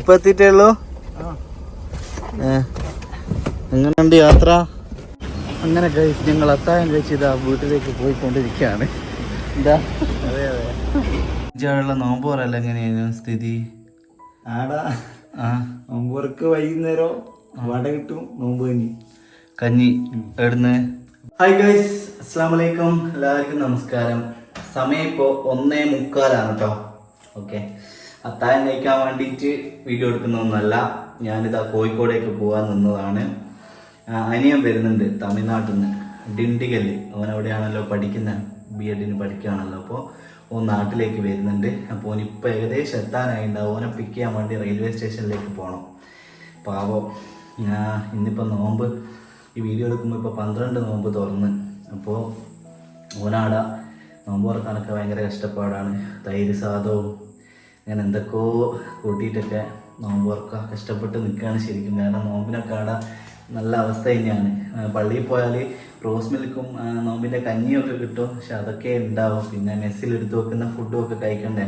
ഇപ്പൊ എത്തിയിട്ടേ ഉള്ളൂ. എങ്ങനെയുണ്ട് യാത്ര? അങ്ങനെ കഴിച്ച് ഞങ്ങൾ അത്താഴം കഴിച്ച് ആ വീട്ടിലേക്ക് പോയിക്കൊണ്ടിരിക്കുകയാണ്. എന്താ? അതെ അതെ. ഇജാളുള്ള നോമ്പ് പറയല്ല എങ്ങനെയായിരുന്നു സ്ഥിതി? ആടാ ആ. നോമ്പുറക്ക് വൈകുന്നേരം വട കിട്ടും നോമ്പ് കഞ്ഞി. കഞ്ഞി എവിടുന്ന്? ഹായ് ഗൈസ് അസ്സാം വലൈക്കും എല്ലാവർക്കും നമസ്കാരം. സമയം ഇപ്പോൾ ഒന്നേ മുക്കാലാണ് കേട്ടോ ഓക്കെ അത്താഴം കഴിക്കാൻ വേണ്ടിയിട്ട് വീഡിയോ എടുക്കുന്നൊന്നല്ല ഞാനിതാ കോഴിക്കോടേക്ക് പോകാൻ നിന്നതാണ്. അനിയൻ വരുന്നുണ്ട് തമിഴ്നാട്ടിൽ നിന്ന്. ഡിണ്ടിഗൽ അവൻ അവിടെയാണല്ലോ പഠിക്കുന്നത് ബി എഡിന് പഠിക്കുകയാണല്ലോ. അപ്പോൾ ഓൻ നാട്ടിലേക്ക് വരുന്നുണ്ട്. അപ്പോൾ ഓനിപ്പോൾ ഏകദേശം എത്താനായിണ്ടാവും ഓനെ പിക്ക് ചെയ്യാൻ വേണ്ടി റെയിൽവേ സ്റ്റേഷനിലേക്ക് പോകണം പാവം. ഇന്നിപ്പോൾ നോമ്പ്. ഈ വീഡിയോ എടുക്കുമ്പോൾ ഇപ്പോൾ പന്ത്രണ്ട് നോമ്പ് തുറന്ന്. അപ്പോൾ ഓനാട നോമ്പ് തുറക്കാനൊക്കെ ഭയങ്കര കഷ്ടപ്പാടാണ്. തൈര് സാധവും അങ്ങനെ എന്തൊക്കെയോ കൂട്ടിയിട്ടൊക്കെ നോമ്പ് കഷ്ടപ്പെട്ട് നിൽക്കുകയാണ് ശരിക്കും. കാരണം നോമ്പിനൊക്കെ ആടെ നല്ല അവസ്ഥ തന്നെയാണ്. പള്ളിയിൽ പോയാൽ റോസ് മിൽക്കും നോമ്പിന്റെ കഞ്ഞിയൊക്കെ കിട്ടും. പക്ഷെ അതൊക്കെ ഉണ്ടാവും. പിന്നെ മെസ്സിൽ എടുത്തു വെക്കുന്ന ഫുഡും ഒക്കെ കഴിക്കണ്ടേ?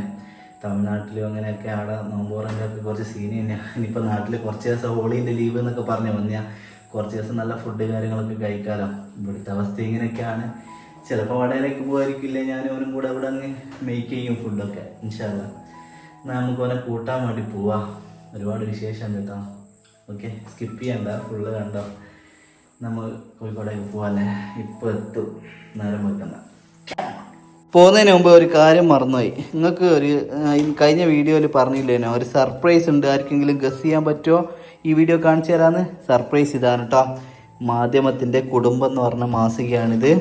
തമിഴ്നാട്ടിലും അങ്ങനെയൊക്കെ അവിടെ നോമ്പോറന്റെ ഒക്കെ കുറച്ച് സീൻ തന്നെയാണ് ഇനിയിപ്പോൾ നാട്ടിൽ കുറച്ച് ദിവസം ഹോളീന്റെ ലീവ് എന്നൊക്കെ പറഞ്ഞു വന്നാൽ കുറച്ച് ദിവസം നല്ല ഫുഡ് കാര്യങ്ങളൊക്കെ കഴിക്കാമല്ലോ ഇവിടുത്തെ അവസ്ഥ ഇങ്ങനെയൊക്കെയാണ്. ചിലപ്പോൾ വടയിലേക്ക് പോകാതിരിക്കില്ല ഞാനും അവനും കൂടെ അവിടെ അങ്ങ് മേക്ക് ചെയ്യും ഫുഡൊക്കെ ഇൻഷാല്ല നമുക്ക് അവനെ കൂട്ടാൻ വേണ്ടി പോവാ. ഒരുപാട് വിശേഷം കേട്ടോ. ഓക്കെ സ്കിപ്പ് ചെയ്യണ്ട. ഫുള്ള് കണ്ടോ? നമ്മൾ കോഴിക്കോടേക്ക് പോവാല്ലേ? ഇപ്പോൾ എത്തും. നേരം വെക്കണ്ട പോകുന്നതിന് മുമ്പ് ഒരു കാര്യം മറന്നുപോയി. നിങ്ങൾക്ക് ഒരു കഴിഞ്ഞ വീഡിയോയിൽ പറഞ്ഞില്ലേനോ? ഒരു സർപ്രൈസ് ഉണ്ട്. ആർക്കെങ്കിലും ഗസ് ചെയ്യാൻ പറ്റുമോ ഈ വീഡിയോ കാണിച്ചു തരാന്ന്? സർപ്രൈസ് ഇതാണ് കേട്ടോ മാധ്യമത്തിന്റെ കുടുംബം എന്ന് പറഞ്ഞ മാസികയാണിത്.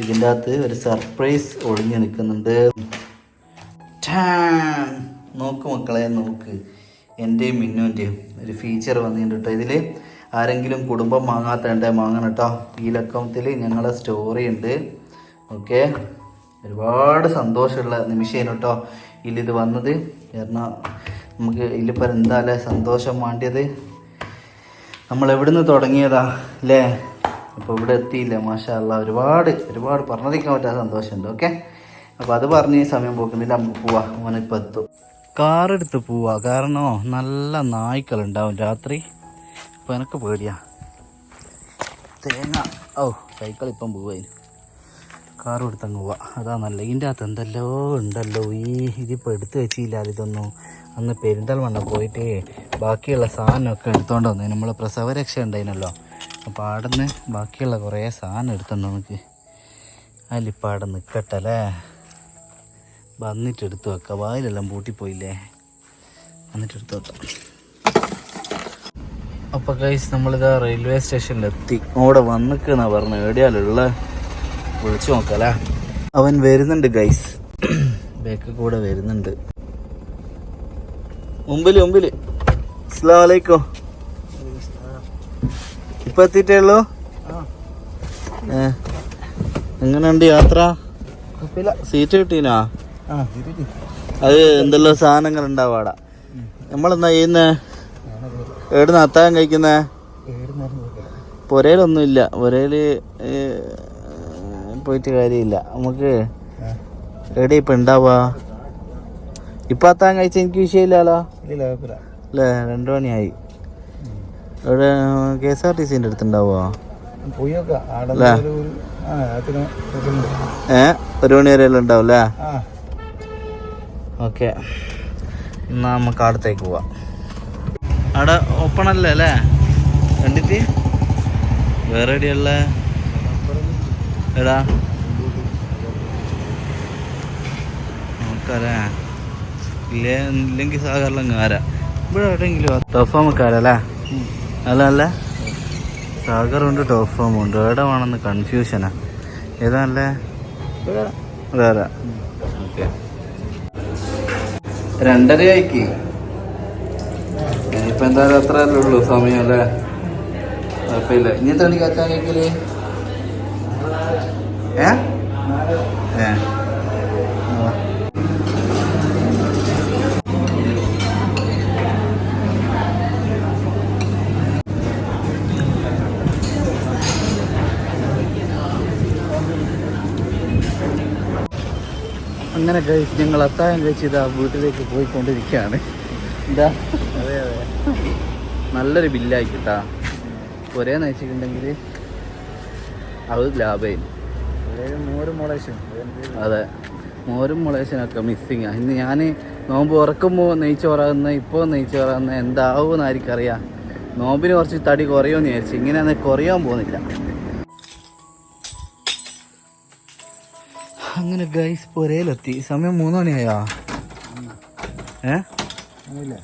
ഇതിന്റെ അകത്ത് ഒരു സർപ്രൈസ് ഒളിഞ്ഞു നിൽക്കുന്നുണ്ട്. നോക്ക് മക്കളെ നോക്ക് എന്റെയും മിന്നുന്റെയും ഒരു ഫീച്ചർ വന്നിട്ടുണ്ട് കേട്ടോ ഇതിൽ ആരെങ്കിലും കുടുംബം വാങ്ങാത്തണ്ടേ വാങ്ങണം കേട്ടോ ഈ ലക്കത്തിൽ ഞങ്ങളെ സ്റ്റോറി ഉണ്ട്. ഓക്കെ? ഒരുപാട് സന്തോഷമുള്ള നിമിഷമാണ് കേട്ടോ ഇതിലിത് വന്നത്. കാരണം നമുക്ക് ഇതിലിപ്പോൾ എന്താല്ലേ സന്തോഷം വേണ്ടിയത്? നമ്മൾ എവിടുന്ന് തുടങ്ങിയതാ അല്ലേ? അപ്പോൾ ഇവിടെ എത്തിയില്ല മാഷാ ഒരുപാട് ഒരുപാട് പറഞ്ഞറിയിക്കാൻ പറ്റാത്ത സന്തോഷമുണ്ട്. ഓക്കെ? അപ്പോൾ അത് പറഞ്ഞ് സമയം പോക്കുന്നില്ല നമുക്ക് പോവാ. മോനിപ്പോൾ എത്തും. കാറെടുത്ത് പോവാ. കാരണം നല്ല നായ്ക്കളുണ്ടാവും രാത്രി. അപ്പോൾ എനിക്ക് പേടിയാ. തേങ്ങ. ഓ സൈക്കിൾ ഇപ്പം പോവായി കാർ എടുത്തങ്ങ് പോവാ. അതാ നല്ല ഇതിന്റെ അകത്ത് എന്തെല്ലോ ഉണ്ടല്ലോ. ഈ ഇതിപ്പോൾ എടുത്തു വെച്ചില്ല ഇതൊന്നും അന്ന് പെരിന്തൽമണ്ണ പോയിട്ട് ബാക്കിയുള്ള സാധനമൊക്കെ എടുത്തോണ്ട് വന്നു. നമ്മൾ പ്രസവരക്ഷ ഉണ്ടായിരുന്നല്ലോ അപ്പോൾ അവിടെ നിന്ന് ബാക്കിയുള്ള കുറേ സാധനം എടുത്തോണ്ട് നമുക്ക് അതിലിപ്പോൾ അവിടെ നിൽക്കട്ടല്ലേ വന്നിട്ട് എടുത്തു വെക്കാം. വായിലെല്ലാം പൂട്ടിപ്പോയില്ലേ? വന്നിട്ട് എടുത്തു വെക്കാം. അപ്പോൾ കൈസ് നമ്മളിതാ റെയിൽവേ സ്റ്റേഷനിലെത്തി അവിടെ വന്നിക്കണ പറഞ്ഞു എവിടെയാലുള്ള വിളിച്ചു നോക്കാല അവൻ വരുന്നുണ്ട് ഗൈസ് ബേക്ക് കൂടെ വരുന്നുണ്ട്. മുമ്പിൽ മുമ്പിൽ അസ്ലാമലൈക്കോ ഇപ്പൊ എത്തിയിട്ടേ ഉള്ളൂ? എങ്ങനെയുണ്ട് യാത്ര? സീറ്റ് കിട്ടീനാ? അത് എന്തെല്ലോ സാധനങ്ങൾ ഉണ്ടാവും അവിടെ നമ്മളെന്നാ ചെയ്യുന്നേ? എവിടുന്ന് അത്താഴം കഴിക്കുന്നേ? പുരയിലൊന്നും ഇല്ല പുരയിൽ പോയിട്ട് കാര്യമില്ല. നമുക്ക് എവിടെ ഇപ്പൊ ഉണ്ടാവുക ഇപ്പൊ അത്താഴം കഴിച്ച എനിക്ക് വിഷയമില്ലല്ലോ. അല്ലേ? രണ്ടു മണിയായി. ഇവിടെ കെ എസ് ആർ ടി സിന്റെ അടുത്തുണ്ടാവോ ഏ? ഒരു മണി വരെ ഉണ്ടാവും അല്ലേ? ഓക്കെ. എന്നാ നമുക്ക് അടുത്തേക്ക് പോവാം. അവിടെ ഓപ്പൺ അല്ലേ അല്ലേ? കണ്ടിട്ട്? വേറെ എവിടെയുള്ള എടാ. നോക്കാല്ലേ ഇല്ലേ ഇല്ലെങ്കിൽ സാധാരണ കാര ഇവിടെ എവിടെയെങ്കിലും ടോഫാമക്കാരല്ലേ അല്ല? അല്ല സാഗറുണ്ട് ടോഫോം ഉണ്ട്. എവിടെ വേണമെന്ന് കൺഫ്യൂഷനാ ഏതാ ഏതാണല്ലേ വേറെ ഓക്കെ. രണ്ടര ആയിക്ക്. ഇനിയിപ്പോ എന്തായാലും അത്ര അല്ലേ ഉള്ളൂ സമയം അല്ലേ? കുഴപ്പമില്ല. ഇനി മണിക്ക് എത്താൻ കഴിക്കൽ ഏ? ഏ. അങ്ങനെ കഴിച്ച് ഞങ്ങൾ അത്താഴം കഴിച്ച് ഇതാ വീട്ടിലേക്ക് പോയിക്കൊണ്ടിരിക്കുകയാണ്. എന്താ അതെ അതെ. നല്ലൊരു ബില്ലായി കിട്ടാ ഒരേ നയിച്ചിട്ടുണ്ടെങ്കിൽ അത് ലാഭമായിരുന്നു മോരും മുളേശും. അതെ. മോരും മുളേശനൊക്കെ മിസ്സിങ് ഇന്ന് ഞാൻ നോമ്പ് ഉറക്കുമ്പോൾ നെയ്ച്ചോറാകുന്ന ഇപ്പോൾ നെയ്ച്ചോറാകുന്ന എന്താവുമെന്ന് ആർക്കറിയാം നോമ്പിന് കുറച്ച് തടി കുറയുമെന്ന് വിചാരിച്ചു ഇങ്ങനെ കുറയാൻ പോകുന്നില്ല. അങ്ങനെ ഗൈസ് പുരയിലെത്തി. സമയം മൂന്ന് മണിയായോ? ഏ? പിന്ന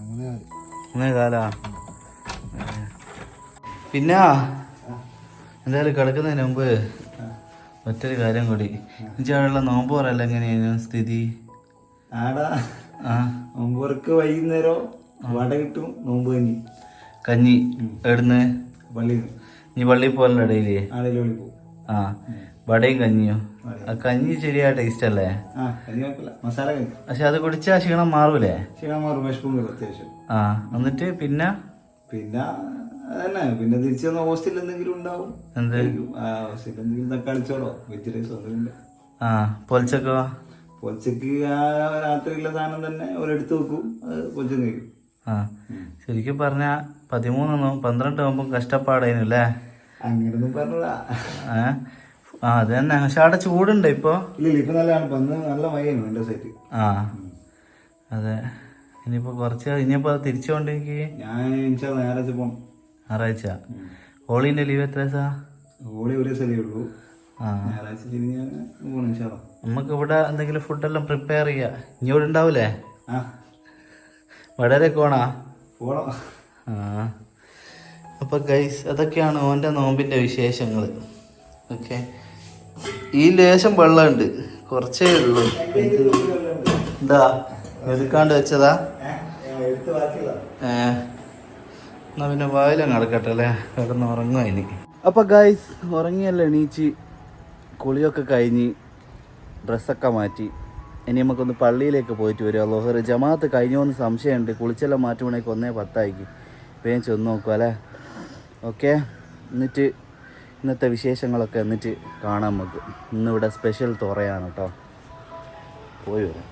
അങ്ങനെ മൂന്നേ കാലാ? പിന്നെ എന്തായാലും കിടക്കുന്നതിന് മുമ്പ് മറ്റൊരു കാര്യം കൂടി. ഇഞ്ചാടുള്ള നോമ്പ് പറയല്ല എങ്ങനെയാണ് സ്ഥിതി? ആടാ നോമ്പുറക്ക് വൈകുന്നേരം വട കിട്ടും നോമ്പ് കഞ്ഞി. കഞ്ഞി എവിടുന്ന്? പള്ളിയിൽ നീ പള്ളിയിൽ ഇടയില്ലേ ആടെല്ലാം വിളി പോകും. ആ വടയും കഞ്ഞിയോ. ആ കഞ്ഞി ശരിയാ ടേസ്റ്റ് അല്ലേ? മസാല പക്ഷെ അത് കുടിച്ചാ ക്ഷീണം മാറൂലേ? ക്ഷീണം മാറും വിഷമം അത്യാവശ്യം. ആ എന്നിട്ട് പിന്നെ? പിന്നെ അതന്നെ. പിന്നെ തിരിച്ചു വന്ന ഹോസ്റ്റലിൽ എന്തെങ്കിലും ഉണ്ടാവും. എന്ത്? ഹോസ്റ്റലിൽ എന്തെങ്കിലും തക്കാളിച്ചോളോ വെജ് റൈസോ എന്തെങ്കിലും ആ പൊലിച്ചക്കോ പൊലച്ചക്ക് ആ രാത്രിയിലെ സാധനം തന്നെ ഒരെടുത്ത് വെക്കും. അത് കഴിക്കും. ആ. ശരിക്കും പറഞ്ഞ പതിമൂന്ന് പന്ത്രണ്ട് ആകുമ്പോൾ കഷ്ടപ്പാടായിരുന്നു അല്ലേ? അങ്ങനൊന്നും പറഞ്ഞതാ? ആ അത് തന്നെ. പക്ഷെ അവിടെ ചൂടുണ്ട് ഇപ്പോ. ഇല്ല ഇപ്പൊ നല്ലതാണ്. നല്ല മഴയാണ് എന്റെ സൈറ്റ് ആ. അതെ. ഇനിയിപ്പോ കുറച്ച് ഇനിയിപ്പോ തിരിച്ചു കൊണ്ടെനിക്ക് ഞാൻ ഞായറാഴ്ച പോണം. ഞായറാഴ്ച? ഹോളിന്റെ ലീവ് എത്ര ദിവസാ? ഹോളി ഒരേ ലീവ് ഉള്ളൂ. ഞായറാഴ്ച പോണം നമുക്ക് ഇവിടെ എന്തെങ്കിലും ഫുഡെല്ലാം പ്രിപ്പയർ ചെയ്യാ. ഇനി ഇവിടെ ഉണ്ടാവൂലേ? വളരെ കോണാ പോണം. ആ. അപ്പൊ ഗൈസ് അതൊക്കെയാണ് ഓന്റെ നോമ്പിന്റെ വിശേഷങ്ങൾ ഓക്കെ ഈ ലേശം വെള്ളമുണ്ട്. കുറച്ചേ ഉള്ളൂ. എന്താ എടുക്കാണ്ട് വെച്ചതാ. എന്നാ പിന്നെ വായിലും നടക്കട്ടെ അല്ലേ? കിടന്ന് ഉറങ്ങും ഇനി. അപ്പൊ ഗൈസ് ഉറങ്ങിയല്ല എണീച്ച്? കുളിയൊക്കെ കഴിഞ്ഞ് ഡ്രസ്സൊക്കെ മാറ്റി. ഇനി നമുക്കൊന്ന് പള്ളിയിലേക്ക് പോയിട്ട് വരിക. ലോഹർ ജമാഅത്ത് കഴിഞ്ഞോ എന്ന് സംശയമുണ്ട്. കുളിച്ചെല്ലാം മാറ്റുവാണെങ്കിൽ ഒന്നേ പത്തായിക്ക്. വേഗം ചെന്ന് നോക്കുക അല്ലേ? ഓക്കെ? എന്നിട്ട് ഇന്നത്തെ വിശേഷങ്ങളൊക്കെ എന്നിട്ട് കാണാം നമുക്ക്. ഇന്നിവിടെ സ്പെഷ്യൽ തുറയാണ് കേട്ടോ. പോയി വരാം.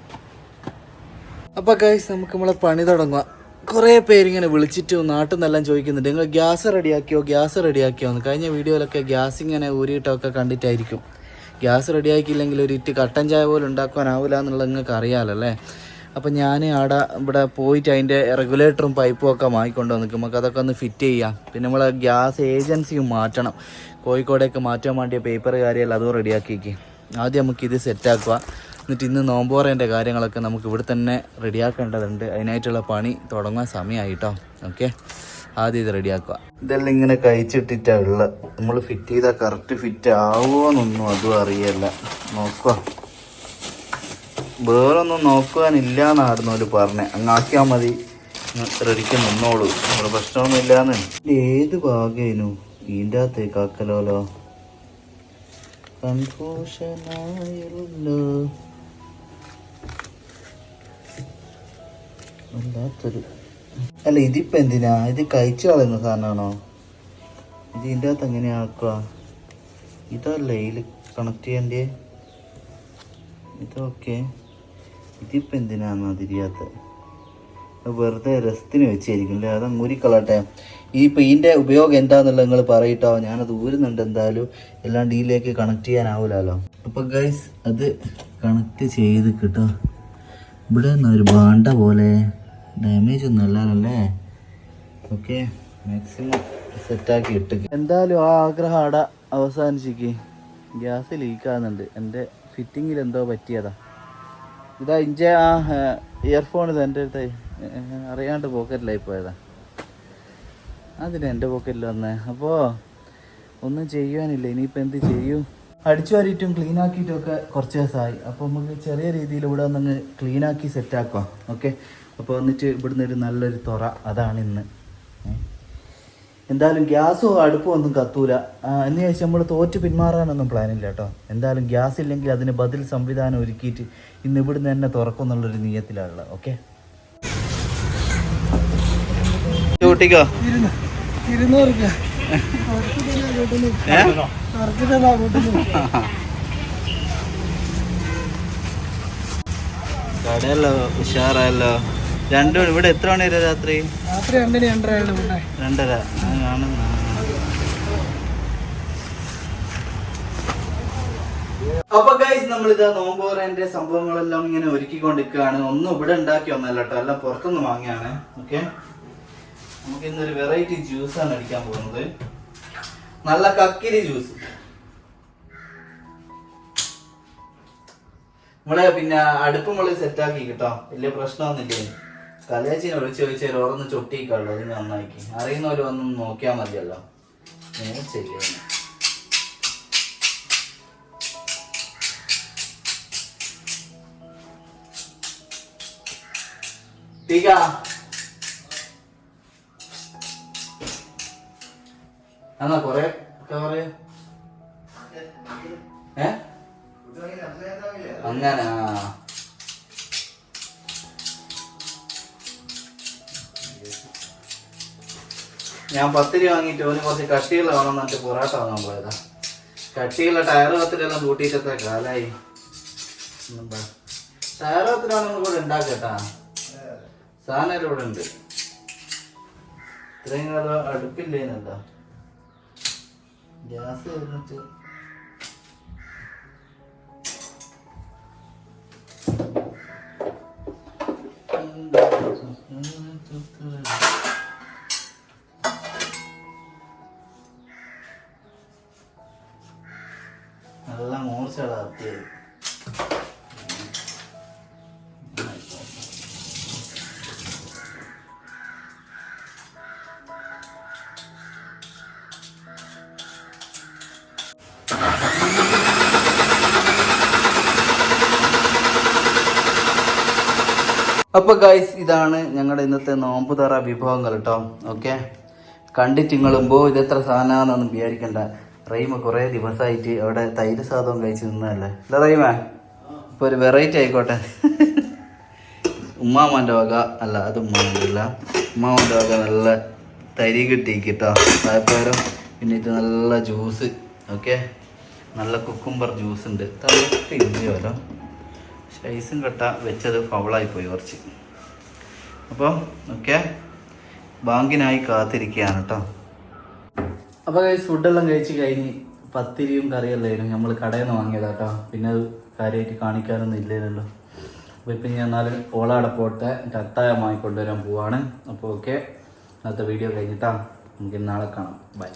അപ്പോൾ ഗൈസ് നമുക്ക് നമ്മളെ പണി തുടങ്ങുക. കുറേ പേരിങ്ങനെ വിളിച്ചിട്ട് നാട്ടിൽ നിന്നെല്ലാം ചോദിക്കുന്നുണ്ട്. നിങ്ങൾ ഗ്യാസ് റെഡിയാക്കിയോ? ഗ്യാസ് റെഡിയാക്കിയോ? എന്ന്. കഴിഞ്ഞ വീഡിയോയിലൊക്കെ ഗ്യാസ് ഇങ്ങനെ ഊരിയിട്ടൊക്കെ കണ്ടിട്ടായിരിക്കും. ഗ്യാസ് റെഡിയാക്കിയില്ലെങ്കിൽ ഒരു ഇറ്റ് കട്ടൻ ചായ പോലും ഉണ്ടാക്കാനാവില്ല എന്നുള്ളത് നിങ്ങൾക്ക് അറിയാമല്ലോ അല്ലേ? അപ്പം ഞാൻ അവിടെ ഇവിടെ പോയിട്ട് അതിന്റെ റെഗുലേറ്ററും പൈപ്പും ഒക്കെ വാങ്ങിക്കൊണ്ട് വന്നിട്ട് നമുക്ക് അതൊക്കെ ഒന്ന് ഫിറ്റ് ചെയ്യാം. പിന്നെ നമ്മൾ ഗ്യാസ് ഏജൻസിയും മാറ്റണം. കോഴിക്കോടേക്ക് മാറ്റാൻ വേണ്ടിയ പേപ്പർ കാര്യമെല്ലാം അതും റെഡിയാക്കിക്ക് ആദ്യം നമുക്ക് ഇത് സെറ്റാക്കുക എന്നിട്ട് ഇന്ന് നോമ്പോറേന്റെ കാര്യങ്ങളൊക്കെ നമുക്ക് ഇവിടെ തന്നെ റെഡിയാക്കേണ്ടതുണ്ട് അതിനായിട്ടുള്ള പണി തുടങ്ങാൻ സമയമായിട്ടോ ഓക്കെ ആദ്യം ഇത് റെഡിയാക്കുക ഇതെല്ലാം ഇങ്ങനെ കഴിച്ചിട്ടിട്ടാണ് ഉള്ളത്. നമ്മൾ ഫിറ്റ് ചെയ്താൽ കറക്റ്റ് ഫിറ്റ് ആവുമോ എന്നൊന്നും അതും അറിയല്ല. നോക്കുക. വേറൊന്നും നോക്കുവാനില്ല എന്നായിരുന്നു അവർ പറഞ്ഞത് അങ്ങാക്കിയാൽ മതി. റെഡിക്ക് നിന്നോളൂ. നമ്മൾ പ്രശ്നമൊന്നും ഇല്ലാന്ന് ഏത് ഭാഗേനു ഇതിന്റെ അകത്ത് കാക്കലോലോ കൺഫ്യൂഷനായല്ലോ വല്ലാത്തൊരു അല്ല ഇതിപ്പോ എന്തിനാ? ഇത് കഴിച്ചു കളയുന്ന സാധനമാണോ? ഇത് ഇതിന്റെ അകത്ത് എങ്ങനെയാ ആക്കുക? ഇതല്ലേ ഇതിൽ കണക്ട് ചെയ്യണ്ടേ? ഇതൊക്കെ ഇതിപ്പോ എന്തിനാന്ന് തിരിയാത്ത വെറുതെ രസത്തിന് വെച്ചായിരിക്കും അല്ലേ? അതാ ഊരിക്കളട്ടെ ഈ പെയിന്റെ ഉപയോഗം എന്താണെന്നുള്ളത് നിങ്ങൾ പറയിട്ടോ. ഞാനത് ഊരുന്നുണ്ട് എന്തായാലും. എല്ലാം ഇതിലേക്ക് കണക്ട് ചെയ്യാനാവില്ലല്ലോ അപ്പം ഗൈസ് അത് കണക്ട് ചെയ്ത് കിട്ടോ. ഇവിടെ നിന്ന് ഒരു ബാണ്ട പോലെ. ഡാമേജ് ഒന്നും അല്ലാലല്ലേ? ഓക്കെ മാക്സിമം സെറ്റാക്കി ഇട്ട്. എന്തായാലും ആ ആഗ്രഹം അവിടെ അവസാനിച്ചിക്ക് ഗ്യാസ് ലീക്കാകുന്നുണ്ട് എന്റെ ഫിറ്റിങ്ങിൽ എന്തോ പറ്റിയതാ. ഇതാ ഇഞ്ചെ ആ ഇയർഫോൺ ഇത് എന്റെ അടുത്ത് അറിയാണ്ട് പോക്കറ്റിലായി പോയതാ. അതിന് എന്റെ പോക്കറ്റിൽ വന്നേ. അപ്പോൾ ഒന്നും ചെയ്യുവാനില്ല ഇനിയിപ്പോൾ എന്ത് ചെയ്യും? അടിച്ചു വാരിയിട്ടും ക്ലീൻ ആക്കിയിട്ടും ഒക്കെ കുറച്ച് ദിവസമായി. അപ്പോൾ നമുക്ക് ചെറിയ രീതിയിൽ ഇവിടെ വന്നങ്ങ് ക്ലീൻ ആക്കി സെറ്റ് ആക്കാം. ഓക്കെ അപ്പോൾ വന്നിട്ട് ഇവിടുന്ന് ഒരു നല്ലൊരു തുറ. അതാണ് ഇന്ന്. എന്തായാലും ഗ്യാസോ അടുപ്പോ ഒന്നും കത്തൂല. ആ, എന്ന് ചോദിച്ചാൽ നമ്മൾ തോറ്റ് പിന്മാറാനൊന്നും പ്ലാനില്ല കേട്ടോ. എന്തായാലും ഗ്യാസ് ഇല്ലെങ്കിൽ അതിന് ബദൽ സംവിധാനം ഒരുക്കിയിട്ട് ഇന്ന് ഇവിടുന്ന് തന്നെ തുറക്കും എന്നുള്ളൊരു നീയത്തിലാണുള്ളത്. ഓക്കെ? ഇരുന്നൂറ്? കടയല്ലോ ഉഷാറല്ലോ. രണ്ടു മണി ഇവിടെ എത്ര മണി വരെ രാത്രി? രണ്ടര കാണുന്ന അപ്പൊ ഗൈസ് നമ്മളിതാ നോമ്പോറേന്റെ സംഭവങ്ങളെല്ലാം ഇങ്ങനെ ഒരുക്കിക്കൊണ്ടിരിക്കുകയാണ്. ഒന്നും ഇവിടെ ഉണ്ടാക്കി ഒന്നല്ല കേട്ടോ. എല്ലാം പുറത്തുനിന്ന് വാങ്ങിയാണ്. ഓക്കെ നമുക്ക് ഇന്നൊരു വെറൈറ്റി ജ്യൂസ് ആണ് അടിക്കാൻ പോകുന്നത്. നല്ല കക്കിരി ജ്യൂസ് നമ്മളെ പിന്നെ അടുപ്പ് നമ്മൾ സെറ്റാക്കി കിട്ടോ. വലിയ പ്രശ്നമൊന്നുമില്ലേ? കലേച്ചിനെ വിളിച്ചു ചോദിച്ചാൽ ഓരോന്ന് ചൊട്ടിക്കള്ളൂ അതിന് നന്നാക്കി. അറിയുന്നവര് വന്ന് നോക്കിയാൽ മതിയല്ലോ. ഞാൻ ചെയ്യുന്നു എന്നാ കൊറേ ഒക്കെ പറയാ. ഏ? അങ്ങനെ ഞാൻ പത്തിരി വാങ്ങിയിട്ട് ഓന് കുറച്ച് കട്ടിയുള്ള വേണം എന്നിട്ട് പൊറാട്ട വാങ്ങാൻ പോയതാ. കട്ടിയുള്ള ടയർ പത്തിലെല്ലാം കൂട്ടിയിട്ടത്തെ കാലായി. ടയർ പത്തിലാണ് നമ്മൾ ഇവിടെ ഉണ്ടാക്കട്ടാ സാധനം ഇവിടെ ഉണ്ട്. ഇത്രയും കാലം അടുപ്പില്ലേന്നല്ലോ ഗ്യാസ് കഴിഞ്ഞിട്ട് മൂർച്ചയുടെ അത്യായി അപ്പൊ ഗൈസ് ഇതാണ് ഞങ്ങളുടെ ഇന്നത്തെ നോമ്പ് തറ വിഭവങ്ങൾ കേട്ടോ ഓക്കെ കണ്ടിട്ട് നിങ്ങളുമ്പോ എത്ര സാധനമാണെന്നൊന്നും വിചാരിക്കണ്ട. റൈമ കുറെ ദിവസമായിട്ട് അവിടെ തൈര് സാധവും കഴിച്ച് നിന്നല്ലേ അല്ല റൈമ. ഇപ്പൊ ഒരു വെറൈറ്റി ആയിക്കോട്ടെ. ഉമ്മാമാന്റെ വക അല്ല അത് ഉമ്മാമല്ല അല്ല. ഉമ്മാമാന്റെ വക നല്ല തരി കിട്ടിക്കിട്ടോ തായ്പേരം പിന്നെ ഇത് നല്ല ജ്യൂസ് ഓക്കെ നല്ല കുക്കുംബർ ജ്യൂസ് ഉണ്ട്. തണുത്ത് ഇഞ്ചിയോലോ ഐസും കട്ട വെച്ചത് ഫൗളായി പോയി കുറച്ച്. അപ്പോൾ ഓക്കെ ബാങ്കിനായി കാത്തിരിക്കുകയാണ് കേട്ടോ. അപ്പോൾ കഴിച്ച് ഫുഡെല്ലാം കഴിച്ച് കഴിഞ്ഞ് പത്തിരിയും കറിയല്ലായിരുന്നു നമ്മൾ കടയിൽ നിന്ന് വാങ്ങിയതാ കേട്ടോ പിന്നെ അത് കാര്യമായിട്ട് കാണിക്കാനൊന്നും ഇല്ലല്ലോ അപ്പോൾ ഇപ്പം ഞാൻ നാല് ഓളാടെ പോട്ടെ. കട്ടായമായി വാങ്ങിക്കൊണ്ടുവരാൻ പോവാണ്. അപ്പോൾ ഓക്കെ ഇന്നത്തെ വീഡിയോ കഴിഞ്ഞിട്ടാ. നമുക്ക് നാളെ കാണാം. ബൈ